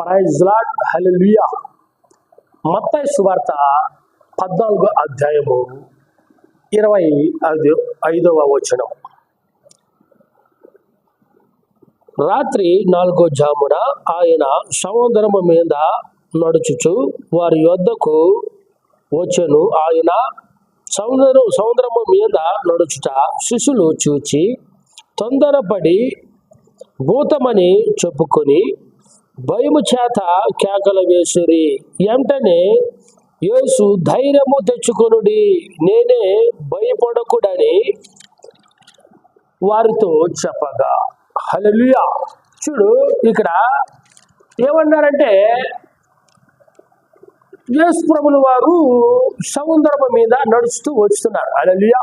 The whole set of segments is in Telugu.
ప్రైజ్ లాడ్ హల్లెలూయా. మత్తాయి సువార్త పద్నాలుగో అధ్యాయము ఇరవై ఐదు ఐదవ వచనం. రాత్రి నాలుగో జామున ఆయన సముద్రము మీద నడుచుచు వారి యొద్దకు వచ్చను. ఆయన సముద్రం సముద్రము మీద నడుచుట శిశులు చూచి తొందరపడి భూతమని చెప్పుకొని భయము చేత కేకలు వేసురి. వెంటనే యేసు ధైర్యము తెచ్చుకొనుడి. నేనే భయపడకుడని వారితో చెప్పగా. హలలుయా చూడు ఇక్కడ ఏమన్నారంటే యేసుప్రభుల వారు సముద్రము మీద నడుస్తూ వస్తున్నారు. అలలియా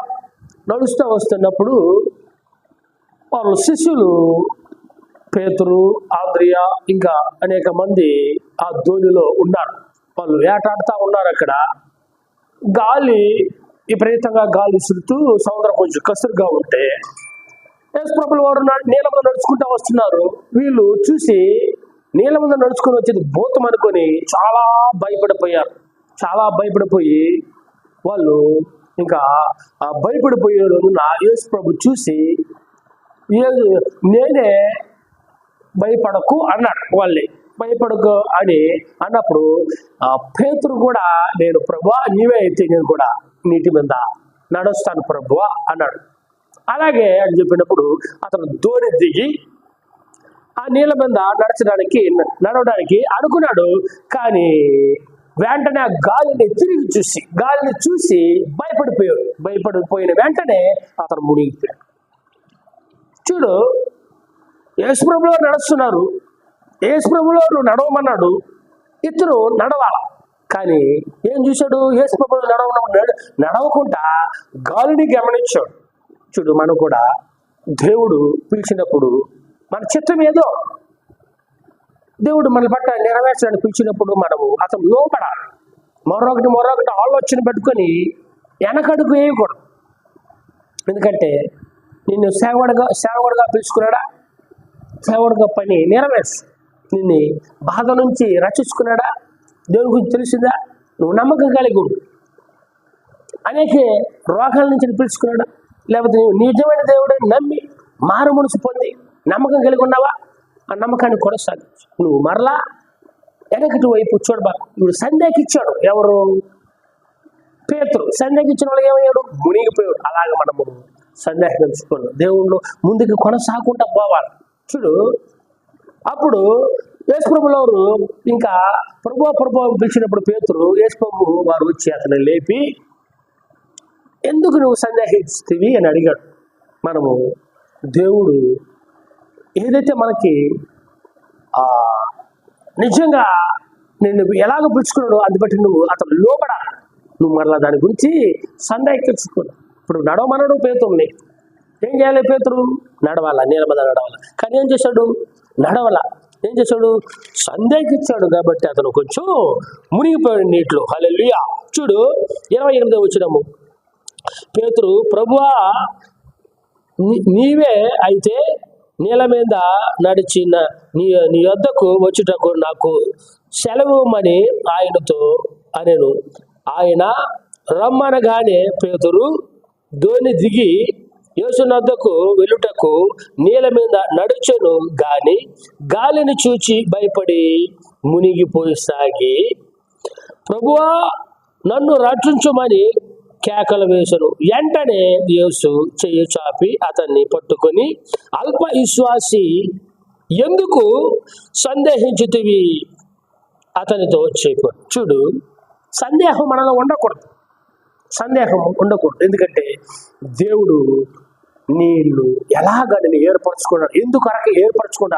నడుస్తూ వస్తున్నప్పుడు వాళ్ళు శిష్యులు పేతురు ఆంద్రియా ఇంకా అనేక మంది ఆ ధోనిలో ఉన్నారు. వాళ్ళు వేటాడుతూ ఉన్నారు అక్కడ. గాలి విపరీతంగా గాలి విసురుతూ సముద్రం కొంచెం కసురుగా ఉంటే యేసుప్రభుల వారు నా- నీళ్ళ మీద నడుచుకుంటూ వస్తున్నారు. వీళ్ళు చూసి నీళ్ళ మీద నడుచుకుని వచ్చేది భూతం అనుకొని చాలా భయపడిపోయారు. చాలా భయపడిపోయి వాళ్ళు ఇంకా ఆ భయపడిపోయే రోజున యేసు ప్రభు చూసి నేనే భయపడకు అన్నాడు వాళ్ళని భయపడకు అని అన్నప్పుడు ఆ పేతురు కూడా నేను ప్రభా నీవే అయితే నేను కూడా నీటి మీద నడుస్తాను ప్రభువా అన్నాడు. అలాగే అని చెప్పినప్పుడు అతను దోణి దిగి ఆ నీళ్ళ మీద నడచడానికి నడవడానికి అనుకున్నాడు. కానీ వెంటనే ఆ గాలిని తిరిగి చూసి గాలిని చూసి భయపడిపోయాడు. భయపడిపోయిన వెంటనే అతను మునిగిపోయాడు. చూడు యేసుప్రభులో నడుస్తున్నారు. యేసుప్రభులో నువ్వు నడవమన్నాడు. ఇతను నడవాల? కానీ ఏం చూశాడు? యేసుప్రభులో నడవ నడవకుండా గాలిని గమనించాడు. చూడు మనం కూడా దేవుడు పిలిచినప్పుడు మన చిత్తం ఏదో. దేవుడు మన పట్ల నెరవేర్చడానికి పిలిచినప్పుడు మనము అతను లోపడాలి. మరొకటి మరొకటి ఆలోచన పెట్టుకొని వెనకడుగు వేయకూడదు. ఎందుకంటే నిన్ను సేవడుగా సేవకుడుగా పిలుచుకున్నాడా? సేవడుగా పని నెరవేర్చు నిన్ను బాధ నుంచి రచించుకున్నాడా దేవుని గురించి తెలిసిందా? నువ్వు నమ్మకం కలిగి ఉండు. అనేక రోగాల నుంచి పిలుచుకున్నాడా? లేకపోతే నువ్వు నిజమైన దేవుడని నమ్మి మారు మనసు పొంది నమ్మకం కలిగి ఉన్నావా? ఆ నమ్మకాన్ని కొనసాగు నువ్వు మరలా వెనకటి వైపు చూడబా ఇప్పుడు సంధ్యకి ఇచ్చాడు ఎవరు? పేతురు. సంధ్యకి ఇచ్చిన వాళ్ళు ఏమయ్యాడు? మునిగిపోయాడు. అలాగే మనము సందేహం తెలుసుకోవాలి దేవుళ్ళు ముందుకు కొనసాగుకుంటా పోవాలి. చూడు అప్పుడు యేసుప్రభుల వారు ఇంకా ప్రభు ప్రభు పిలిచినప్పుడు పేతురు యేసుప్రభు వారు వచ్చి అతన్ని లేపి ఎందుకు నువ్వు సందేహిస్తీవి అని అడిగాడు. మనము దేవుడు ఏదైతే మనకి నిజంగా నేను ఎలాగ పిలుచుకున్నాడో అది బట్టి నువ్వు అతను లోపడ నువ్వు మరలా దాని గురించి సందేహించుకోడు ఇప్పుడు నడవమనడు పేతుర్ని. ఏం చేయాలి పేతురు? నడవాల నీళ్ళ మీద నడవాల. కానీ ఏం చేశాడు? నడవల. ఏం చేశాడు? సందేహించాడు కాబట్టి అతను కొంచెం మునిగిపోయాడు నీటిలో. హల్లెలూయా. చూడు ఇరవై ఎనిమిదో వచ్చినము పేతురు ప్రభువా నీవే అయితే నీళ్ళ మీద నడిచిన నీ నీ వద్దకు వచ్చేటప్పుడు నాకు సెలవుమని ఆయనతో అనేను. ఆయన రమ్మనగానే పేతురు ధోని దిగి యేసునద్దకు వెళ్ళుటకు నీళ్ళ మీద నడుచెను గాని గాలిని చూచి భయపడి మునిగిపోయిసాగి ప్రభువా నన్ను రక్షించమని కేకలు వేసను. వెంటనే యేసు చెయ్యి చాపి అతన్ని పట్టుకొని అల్ప విశ్వాసి ఎందుకు సందేహించుతివి? అతనితో చెప్పు చూడు సందేహం మనలో ఉండకూడదు. సందేహం ఉండకూడదు. ఎందుకంటే దేవుడు నీళ్ళు ఎలాగ నేను ఏర్పరచుకున్నాడు? ఎందుకు అరక ఏర్పరచుకున్నా?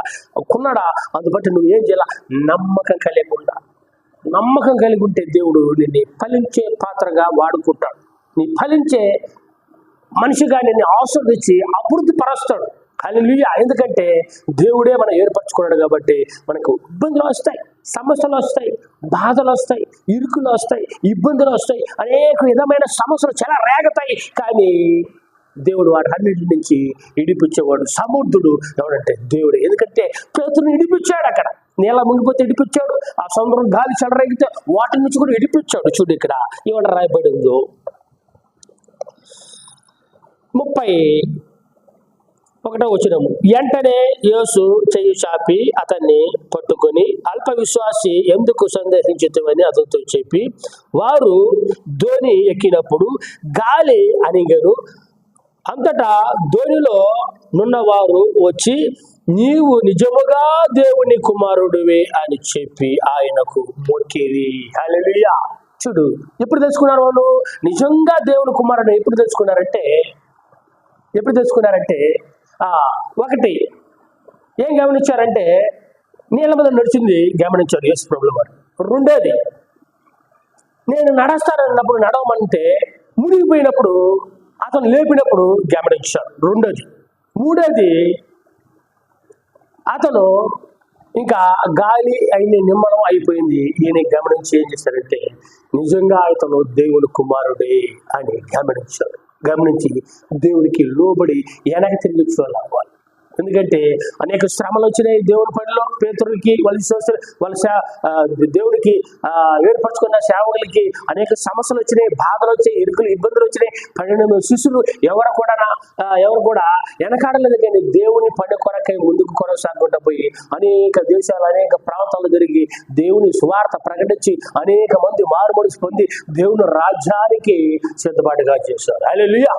కున్నాడా? అందుబట్టి నువ్వు ఏం చేయాల? నమ్మకం కలిగి ఉండాలి నమ్మకం కలిగి ఉంటే దేవుడు నిన్ను ఫలించే పాత్రగా వాడుకుంటాడు. నీ ఫలించే మనిషిగా నిన్ను ఆస్వాదించి అభివృద్ధి పరుస్తాడు. హల్లెలూయా. ఎందుకంటే దేవుడే మనం ఏర్పరచుకున్నాడు కాబట్టి మనకు ఇబ్బందులు వస్తాయి సమస్యలు వస్తాయి బాధలు వస్తాయి ఇరుకులు వస్తాయి ఇబ్బందులు వస్తాయి అనేక విధమైన సమస్యలు చాలా రేగతాయి. కానీ దేవుడు వాటి అన్నిటి నుంచి ఇడిపించేవాడు సమర్థుడు ఎవడంటే దేవుడు. ఎందుకంటే పేతుని ఇడిపించాడు అక్కడ. నీళ్ళ మునిగిపోతే ఇడిపించాడు ఆ సముద్రం గాలి చెలరేగితే వాటి నుంచి కూడా ఇడిపించాడు. చూడు ఇక్కడ ఏమంటే రాయబడిందో? ముప్పై ఒకటో వచ్చినము వెంటనే యేసు చెయ్యి చాపి అతన్ని పట్టుకొని అల్ప విశ్వాసి ఎందుకు సందేహించుతామని అతనితో చెప్పి వారు ధోని ఎక్కినప్పుడు గాలి అనిగను అంతటా ధోనిలో నున్నవారు వచ్చి నీవు నిజముగా దేవుని కుమారుడివే అని చెప్పి ఆయనకు మొక్కిరి హల్లెలూయా. చూడు ఎప్పుడు తెలుసుకున్నారు వాళ్ళు? నిజంగా దేవుని కుమారుడు ఎప్పుడు తెలుసుకున్నారంటే ఎప్పుడు తెలుసుకున్నారంటే ఆ, ఒకటి ఏం గమనించారంటే నీళ్ళ మీద నడిచింది గమనించారు ఎస్ ప్రాబ్లం వారు. రెండోది నేను నడుస్తానన్నప్పుడు నడవమంటే మునిగిపోయినప్పుడు అతను లేపినప్పుడు గమనించారు రెండోది. మూడోది అతను ఇంకా గాలి అయిన నిమ్మలం అయిపోయింది. ఈయన గమనించి ఏం చేశారంటే నిజంగా అతను దేవుని కుమారుడే అని గమనించాడు గమనించి దేవునికి లోబడి వెనక తిరిగి చూడాలి ఎందుకంటే అనేక శ్రమలు వచ్చినాయి దేవుని పనిలో. పేతుడికి వాళ్ళ విశ్వాసులు వాళ్ళ దేవుడికి ఏర్పరచుకున్న సేవకులకి అనేక సమస్యలు వచ్చినాయి బాధలు వచ్చాయి ఇరుకులు ఇబ్బందులు వచ్చినాయి. పన్నెండు శిష్యులు ఎవరు కూడా ఎవరు కూడా వెనకాడలేదు కానీ దేవుని పని కొరకై ముందుకు కొనసాగుకుంటూ పోయి అనేక దేశాలు అనేక ప్రాంతాలు జరిగి దేవుని సువార్త ప్రకటించి అనేక మంది మారుమడిసి పొంది దేవుని రాజ్యానికి సిద్ధపాటుగా చేశారు. అలెలుయా